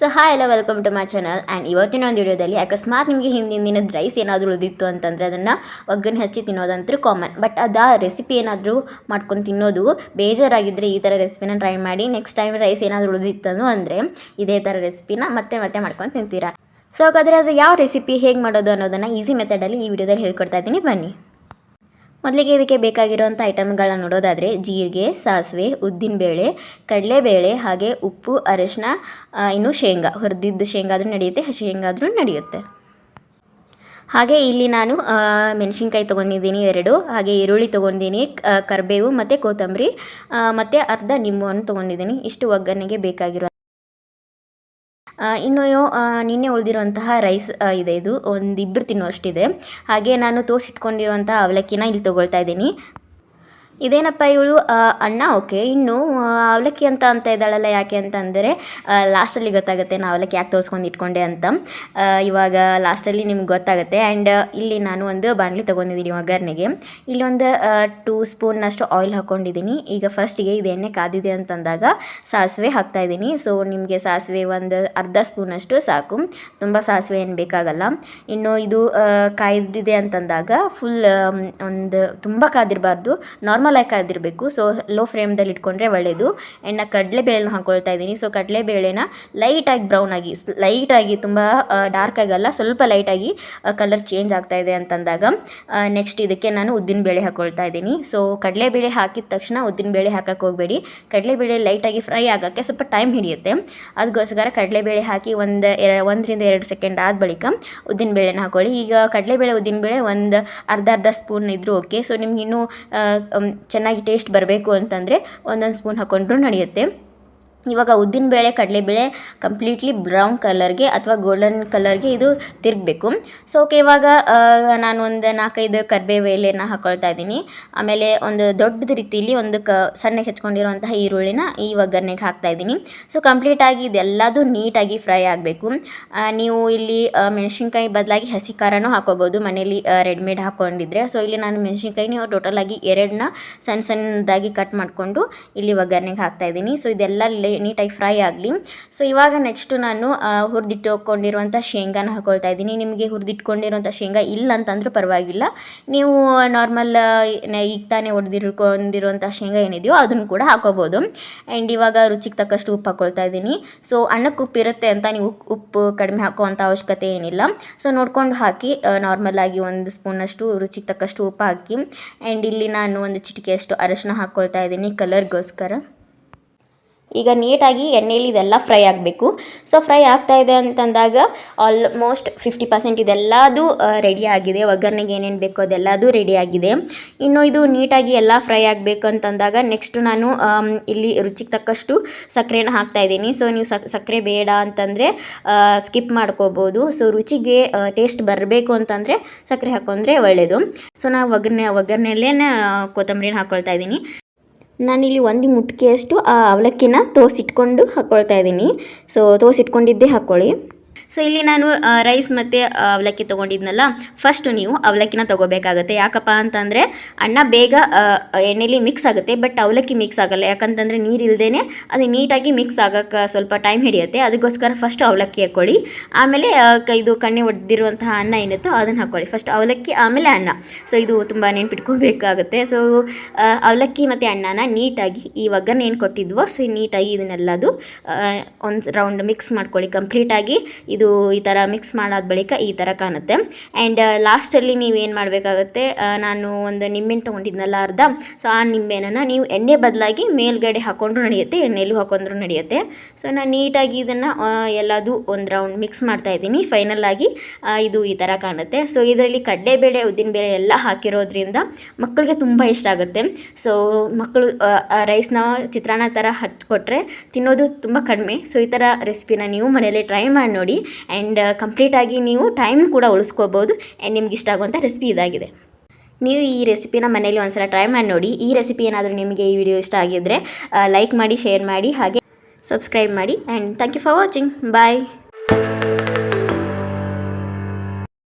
So hi ಎಲ್ಲ welcome to my channel and ಇವತ್ತಿನ ಒಂದು ವಿಡಿಯೋದಲ್ಲಿ ಅಕಸ್ಮಾತ್ ನಿಮಗೆ ಹಿಂದಿನ ದಿನದ ರೈಸ್ ಏನಾದರೂ ಉಳಿದಿತ್ತು ಅಂತಂದರೆ ಅದನ್ನು ಒಗ್ಗರಣೆ ಹಚ್ಚಿ ತಿನ್ನೋದಂತೂ ಕಾಮನ್ ಬಟ್ ಅದು ರೆಸಿಪಿ ಏನಾದರೂ ಮಾಡ್ಕೊಂಡು ತಿನ್ನೋದು ಬೇಜಾರಾಗಿದ್ದರೆ ಈ ಥರ ರೆಸಿಪಿನ ಟ್ರೈ ಮಾಡಿ ನೆಕ್ಸ್ಟ್ ಟೈಮ್ ರೈಸ್ ಏನಾದರೂ ಉಳಿದಿತ್ತು ಅಂದರೆ ಇದೇ ಥರ ರೆಸಿಪಿನ ಮತ್ತೆ ಮತ್ತೆ ಮಾಡ್ಕೊಂಡು ತಿಂತೀರಾ. ಸೊ ಹಾಗಾದರೆ ಅದು ಯಾವ ರೆಸಿಪಿ ಹೇಗೆ ಮಾಡೋದು ಅನ್ನೋದನ್ನು ಈಸಿ ಮೆಥಡಲ್ಲಿ ಈ ವಿಡಿಯೋದಲ್ಲಿ ಹೇಳ್ಕೊಡ್ತಾ ಇದ್ದೀನಿ. ಬನ್ನಿ. ಮೊದಲಿಗೆ ಇದಕ್ಕೆ ಬೇಕಾಗಿರುವಂಥ ಐಟಮ್ಗಳನ್ನ ನೋಡೋದಾದರೆ ಜೀರಿಗೆ, ಸಾಸಿವೆ, ಉದ್ದಿನಬೇಳೆ, ಕಡಲೆಬೇಳೆ ಹಾಗೆ ಉಪ್ಪು ಅರಿಶಿನ ಇನ್ನು ಶೇಂಗಾ. ಹುರಿದಿದ್ದ ಶೇಂಗಾ ಆದರೂ ನಡೆಯುತ್ತೆ, ಹಸಿ ಶೇಂಗಾ ಆದರೂ ನಡೆಯುತ್ತೆ. ಹಾಗೆ ಇಲ್ಲಿ ನಾನು ಮೆಣಸಿನ್ಕಾಯಿ ತೊಗೊಂಡಿದ್ದೀನಿ ಎರಡು, ಹಾಗೆ ಈರುಳ್ಳಿ ತೊಗೊಂಡಿದ್ದೀನಿ ಕರಿಬೇವು ಮತ್ತು ಕೊತ್ತಂಬರಿ ಮತ್ತು ಅರ್ಧ ನಿಂಬುವನ್ನು ತೊಗೊಂಡಿದ್ದೀನಿ. ಇಷ್ಟು ಒಗ್ಗರಣೆಗೆ ಬೇಕಾಗಿರೋ ಇನ್ನು ನಿನ್ನೆ ಉಳಿದಿರುವಂತಹ ರೈಸ್ ಇದೆ. ಇದು ಒಂದಿಬ್ಬರು ತಿನ್ನುವಷ್ಟಿದೆ. ಹಾಗೆ ನಾನು ತೋಸಿಟ್ಕೊಂಡಿರುವಂತಹ ಅವಲಕ್ಕಿನ ಇಲ್ಲಿ ತೊಗೊಳ್ತಾ ಇದ್ದೀನಿ. ಇದೇನಪ್ಪ ಇವಳು? ಅಣ್ಣ, ಓಕೆ. ಇನ್ನು ಅವಲಕ್ಕಿ ಅಂತ ಅಂತ ಇದ್ದಾಳಲ್ಲ ಯಾಕೆ ಅಂತಂದರೆ ಲಾಸ್ಟಲ್ಲಿ ಗೊತ್ತಾಗುತ್ತೆ ನಾ ಅವಲಕ್ಕಿ ಯಾಕೆ ತೋರಿಸ್ಕೊಂಡು ಇಟ್ಕೊಂಡೆ ಅಂತ. ಇವಾಗ ಲಾಸ್ಟಲ್ಲಿ ನಿಮ್ಗೆ ಗೊತ್ತಾಗುತ್ತೆ. ಆ್ಯಂಡ್ ಇಲ್ಲಿ ನಾನು ಒಂದು ಬಾಣಲಿ ತೊಗೊಂಡಿದ್ದೀನಿ ಒಗ್ಗರಣೆಗೆ. ಇಲ್ಲಿ ಒಂದು ಟೂ ಸ್ಪೂನ್ನಷ್ಟು ಆಯಿಲ್ ಹಾಕ್ಕೊಂಡಿದ್ದೀನಿ ಈಗ ಫಸ್ಟಿಗೆ ಇದು ಎಣ್ಣೆ ಕಾದಿದೆ ಅಂತಂದಾಗ ಸಾಸಿವೆ ಹಾಕ್ತಾಯಿದ್ದೀನಿ ಸೊ ನಿಮಗೆ ಸಾಸಿವೆ ಒಂದು ಅರ್ಧ ಸ್ಪೂನಷ್ಟು ಸಾಕು. ತುಂಬ ಸಾಸಿವೆ ಏನು ಬೇಕಾಗಲ್ಲ. ಇನ್ನು ಇದು ಕಾಯ್ದಿದೆ ಅಂತಂದಾಗ ಫುಲ್ ಒಂದು ತುಂಬ ಕಾದಿರಬಾರ್ದು. ನಾರ್ಮಲ್ ಆಗಿ ಕಾದಿರಬೇಕು ಸೊ ಲೋ ಫ್ಲೇಮ್ದಲ್ಲಿ ಇಟ್ಕೊಂಡ್ರೆ ಒಳ್ಳೆಯದು ಎಣ್ಣೆ ಕಡಲೆಬೇಳೆನ ಹಾಕ್ಕೊಳ್ತಾ ಇದ್ದೀನಿ. ಸೊ ಕಡಲೆಬೇಳೆನ ಲೈಟಾಗಿ ಬ್ರೌನ್ ಆಗಿ ಲೈಟಾಗಿ ತುಂಬ ಡಾರ್ಕ್ ಆಗಲ್ಲ ಸ್ವಲ್ಪ ಲೈಟಾಗಿ ಕಲರ್ ಚೇಂಜ್ ಆಗ್ತಾ ಇದೆ ಅಂತಂದಾಗ ನೆಕ್ಸ್ಟ್ ಇದಕ್ಕೆ ನಾನು ಉದ್ದಿನಬೇಳೆ ಹಾಕ್ಕೊಳ್ತಾ ಇದ್ದೀನಿ. ಸೊ ಕಡಲೆಬೇಳೆ ಹಾಕಿದ ತಕ್ಷಣ ಉದ್ದಿನಬೇಳೆ ಹಾಕಕ್ಕೆ ಹೋಗಬೇಡಿ. ಕಡಲೆಬೇಳೆ ಲೈಟಾಗಿ ಫ್ರೈ ಆಗೋಕ್ಕೆ ಸ್ವಲ್ಪ ಟೈಮ್ ಹಿಡಿಯುತ್ತೆ. ಅದಕ್ಕೋಸ್ಕರ ಕಡಲೆಬೇಳೆ ಹಾಕಿ ಒಂದು, ಎರ, ಒಂದರಿಂದ ಎರಡು ಸೆಕೆಂಡ್ ಆದ ಬಳಿಕ ಉದ್ದಿನಬೇಳೆನ ಹಾಕೊಳ್ಳಿ. ಈಗ ಕಡಲೆಬೇಳೆ ಉದ್ದಿನಬೇಳೆ ಒಂದು ಅರ್ಧ ಅರ್ಧ ಸ್ಪೂನ್ ಇದ್ದರೂ ಓಕೆ ಸೊ ನಿಮ್ಗೆ ಇನ್ನೂ ಚೆನ್ನಾಗಿ ಟೇಸ್ಟ್ ಬರಬೇಕು ಅಂತಂದರೆ ಒಂದೊಂದು ಸ್ಪೂನ್ ಹಾಕ್ಕೊಂಡ್ರೂ ನಡೆಯುತ್ತೆ. ಇವಾಗ ಉದ್ದಿನಬೇಳೆ ಕಡಲೆಬೇಳೆ ಕಂಪ್ಲೀಟ್ಲಿ ಬ್ರೌನ್ ಕಲರ್ಗೆ ಅಥವಾ ಗೋಲ್ಡನ್ ಕಲರ್ಗೆ ಇದು ತಿರುಗಬೇಕು. ಸೊ ಓಕೆ ಇವಾಗ ನಾನು ಒಂದು ನಾಲ್ಕೈದು ಕರಿಬೇವು ಎಲೆನ ಹಾಕ್ಕೊಳ್ತಾ ಇದ್ದೀನಿ. ಆಮೇಲೆ ಒಂದು ದೊಡ್ಡದ ರೀತಿಯಲ್ಲಿ ಒಂದು ಕ, ಸಣ್ಣಗೆ ಹೆಚ್ಕೊಂಡಿರುವಂತಹ ಈರುಳ್ಳಿನ ಈ ಒಗ್ಗರಣೆಗೆ ಹಾಕ್ತಾ ಇದ್ದೀನಿ. ಸೊ ಕಂಪ್ಲೀಟಾಗಿ ಇದೆಲ್ಲದೂ ನೀಟಾಗಿ ಫ್ರೈ ಆಗಬೇಕು. ನೀವು ಇಲ್ಲಿ ಮೆಣಸಿನ್ಕಾಯಿ ಬದಲಾಗಿ ಹಸಿ ಖಾರನೂ ಹಾಕೋಬೋದು. ಮನೇಲಿ ರೆಡಿಮೇಡ್ ಹಾಕ್ಕೊಂಡಿದ್ರೆ ಸೊ ಇಲ್ಲಿ ನಾನು ಮೆಣಸಿನ್ಕಾಯಿ ನೀವು ಟೋಟಲಾಗಿ ಎರಡನ್ನ ಸಣ್ಣ ಸಣ್ಣದಾಗಿ ಕಟ್ ಮಾಡಿಕೊಂಡು ಇಲ್ಲಿ ಒಗ್ಗರಣೆಗೆ ಹಾಕ್ತಾ ಇದ್ದೀನಿ. ಸೊ ಇದೆಲ್ಲ ನೀಟಾಗಿ ಫ್ರೈ ಆಗಲಿ. ಸೊ ಇವಾಗ ನೆಕ್ಸ್ಟು ನಾನು ಹುರಿದಿಟ್ಟುಕೊಂಡಿರುವಂಥ ಶೇಂಗಾನ ಹಾಕೊಳ್ತಾ ಇದ್ದೀನಿ. ನಿಮಗೆ ಹುರಿದಿಟ್ಕೊಂಡಿರುವಂಥ ಶೇಂಗಾ ಇಲ್ಲ ಅಂತಂದ್ರೂ ಪರವಾಗಿಲ್ಲ. ನೀವು ನಾರ್ಮಲ್ ಈಗ ತಾನೇ ಹೊಡೆದಿಟ್ಕೊಂಡಿರುವಂಥ ಶೇಂಗಾ ಏನಿದೆಯೋ ಅದನ್ನು ಕೂಡ ಹಾಕೋಬೋದು. ಆ್ಯಂಡ್ ಇವಾಗ ರುಚಿಗೆ ತಕ್ಕಷ್ಟು ಉಪ್ಪು ಹಾಕೊಳ್ತಾ ಇದ್ದೀನಿ. ಸೊ ಅನ್ನಕ್ಕೆ ಉಪ್ಪಿರುತ್ತೆ ಅಂತ ನೀವು ಉಪ್ಪು ಕಡಿಮೆ ಹಾಕೋವಂಥ ಅವಶ್ಯಕತೆ ಏನಿಲ್ಲ. ಸೊ ನೋಡ್ಕೊಂಡು ಹಾಕಿ ನಾರ್ಮಲ್ ಆಗಿ ಒಂದು ಸ್ಪೂನಷ್ಟು ರುಚಿಗೆ ತಕ್ಕಷ್ಟು ಉಪ್ಪು ಹಾಕಿ. ಆ್ಯಂಡ್ ಇಲ್ಲಿ ನಾನು ಒಂದು ಚಿಟಿಕೆಯಷ್ಟು ಅರಶಿನ ಹಾಕ್ಕೊಳ್ತಾ ಇದ್ದೀನಿ. ಕಲರ್ಗೋಸ್ಕರ ಈಗ ನೀಟಾಗಿ ಎಣ್ಣೆಯಲ್ಲಿ ಇದೆಲ್ಲ ಫ್ರೈ ಆಗಬೇಕು. ಸೊ ಫ್ರೈ ಆಗ್ತಾ ಇದೆ ಅಂತಂದಾಗ ಆಲ್ಮೋಸ್ಟ್ ಫಿಫ್ಟಿ ಪರ್ಸೆಂಟ್ ಇದೆಲ್ಲದೂ ರೆಡಿ ಆಗಿದೆ. ಒಗ್ಗರಣೆಗೆ ಏನೇನು ಬೇಕೋ ಅದೆಲ್ಲದು ರೆಡಿ ಆಗಿದೆ. ಇನ್ನು ಇದು ನೀಟಾಗಿ ಎಲ್ಲ ಫ್ರೈ ಆಗಬೇಕು ಅಂತಂದಾಗ ನೆಕ್ಸ್ಟು ನಾನು ಇಲ್ಲಿ ರುಚಿಗೆ ತಕ್ಕಷ್ಟು ಸಕ್ಕರೆನ ಹಾಕ್ತಾ ಇದ್ದೀನಿ. ಸೊ ನೀವು ಸಕ್, ಸಕ್ಕರೆ ಬೇಡ ಅಂತಂದರೆ ಸ್ಕಿಪ್ ಮಾಡ್ಕೋಬೋದು. ಸೊ ರುಚಿಗೆ ಟೇಸ್ಟ್ ಬರಬೇಕು ಅಂತಂದರೆ ಸಕ್ಕರೆ ಹಾಕೊಂಡ್ರೆ ಒಳ್ಳೆಯದು ಸೊ ನಾವು ಒಗ್ಗರಣೆ ಒಗ್ಗರಣೆಯಲ್ಲೇ ಕೊತ್ತಂಬರಿನ ಹಾಕ್ಕೊಳ್ತಾ ಇದ್ದೀನಿ. ನಾನಿಲ್ಲಿ ಒಂದು ಮುಟ್ಕಿಯಷ್ಟು ಆ ಅವಲಕ್ಕಿನ ತೋಸಿಟ್ಕೊಂಡು ಹಾಕ್ಕೊಳ್ತಾ ಇದ್ದೀನಿ. ಸೊ ತೋಸಿಟ್ಕೊಂಡಿದ್ದೇ ಹಾಕ್ಕೊಳ್ಳಿ. ಸೊ ಇಲ್ಲಿ ನಾನು ರೈಸ್ ಮತ್ತು ಅವಲಕ್ಕಿ ತೊಗೊಂಡಿದ್ನಲ್ಲ ಫಸ್ಟ್ ನೀವು ಅವಲಕ್ಕಿನ ತೊಗೋಬೇಕಾಗತ್ತೆ. ಯಾಕಪ್ಪ ಅಂತಂದರೆ, ಅನ್ನ ಬೇಗ ಎಣ್ಣೆಲಿ ಮಿಕ್ಸ್ ಆಗುತ್ತೆ ಬಟ್ ಅವಲಕ್ಕಿ ಮಿಕ್ಸ್ ಆಗಲ್ಲ. ಯಾಕಂತಂದರೆ ನೀರು ಇಲ್ಲದೇ ಅದು ನೀಟಾಗಿ ಮಿಕ್ಸ್ ಆಗೋಕ್ಕೆ ಸ್ವಲ್ಪ ಟೈಮ್ ಹಿಡಿಯುತ್ತೆ. ಅದಕ್ಕೋಸ್ಕರ ಫಸ್ಟ್ ಅವಲಕ್ಕಿ ಹಾಕ್ಕೊಳ್ಳಿ ಆಮೇಲೆ ಇದು ಕಣ್ಣೆ ಹೊಡೆದಿರುವಂತಹ ಅನ್ನ ಏನಿತ್ತು ಅದನ್ನು ಹಾಕ್ಕೊಳ್ಳಿ ಫಸ್ಟ್ ಅವಲಕ್ಕಿ, ಆಮೇಲೆ ಅನ್ನ. ಸೊ ಇದು ತುಂಬ ನೆನ್ಪಿಟ್ಕೋಬೇಕಾಗುತ್ತೆ. ಸೊ ಅವಲಕ್ಕಿ ಮತ್ತು ಅಣ್ಣನ ನೀಟಾಗಿ ಈ ಒಗ್ಗರಣೆ ಏನು ಕೊಟ್ಟಿದ್ವೋ ಸೊ ನೀಟಾಗಿ ಇದನ್ನೆಲ್ಲದು ಒಂದು ರೌಂಡ್ ಮಿಕ್ಸ್ ಮಾಡ್ಕೊಳ್ಳಿ. ಕಂಪ್ಲೀಟಾಗಿ ಇದು ಈ ಥರ ಮಿಕ್ಸ್ ಮಾಡಾದ ಬಳಿಕ ಈ ಥರ ಕಾಣುತ್ತೆ. ಆ್ಯಂಡ್ ಲಾಸ್ಟಲ್ಲಿ ನೀವೇನು ಮಾಡಬೇಕಾಗುತ್ತೆ ನಾನು ಒಂದು ನಿಂಬೆನ ತೊಗೊಂಡಿದ್ನಲ್ಲ ಅರ್ಧ. ಸೊ ಆ ನಿಂಬೆಹಣ್ಣನ್ನು ನೀವು ಎಣ್ಣೆ ಬದಲಾಗಿ ಮೇಲ್ಗಡೆ ಹಾಕೊಂಡ್ರೂ ನಡೆಯುತ್ತೆ, ಎಣ್ಣೆಲೂ ಹಾಕೊಂಡ್ರೂ ನಡೆಯುತ್ತೆ. ಸೊ ನಾನು ನೀಟಾಗಿ ಇದನ್ನು ಎಲ್ಲದೂ ಒಂದು ರೌಂಡ್ ಮಿಕ್ಸ್ ಮಾಡ್ತಾ ಇದ್ದೀನಿ. ಫೈನಲ್ ಆಗಿ ಇದು ಈ ಥರ ಕಾಣುತ್ತೆ. ಸೊ ಇದರಲ್ಲಿ ಕಡ್ಡೆಬೇಳೆ ಉದ್ದಿನ ಬೇಳೆ ಎಲ್ಲ ಹಾಕಿರೋದ್ರಿಂದ ಮಕ್ಕಳಿಗೆ ತುಂಬ ಇಷ್ಟ ಆಗುತ್ತೆ. ಸೊ ಮಕ್ಕಳು ರೈಸ್ನ ಚಿತ್ರಾನ್ನ ಥರ ಹಚ್ಚಿಕೊಟ್ರೆ ತಿನ್ನೋದು ತುಂಬ ಕಡಿಮೆ. ಸೊ ಈ ಥರ ರೆಸಿಪಿನ ನೀವು ಮನೆಯಲ್ಲೇ ಟ್ರೈ ಮಾಡಿ ನೋಡಿ. ಆ್ಯಂಡ್ ಕಂಪ್ಲೀಟಾಗಿ ನೀವು ಟೈಮ್ ಕೂಡ ಉಳಿಸ್ಕೋಬೋದು. ಆ್ಯಂಡ್ ನಿಮ್ಗೆ ಇಷ್ಟ ಆಗುವಂಥ ರೆಸಿಪಿ ಇದಾಗಿದೆ. ನೀವು ಈ ರೆಸಿಪಿನ ಮನೇಲಿ ಒಂದ್ಸಲ ಟ್ರೈ ಮಾಡಿ ನೋಡಿ. ಈ ರೆಸಿಪಿ ಏನಾದರೂ ನಿಮಗೆ ಈ ವಿಡಿಯೋ ಇಷ್ಟ ಆಗಿದ್ದರೆ ಲೈಕ್ ಮಾಡಿ ಶೇರ್ ಮಾಡಿ, ಹಾಗೆ ಸಬ್ಸ್ಕ್ರೈಬ್ ಮಾಡಿ. And thank you for watching bye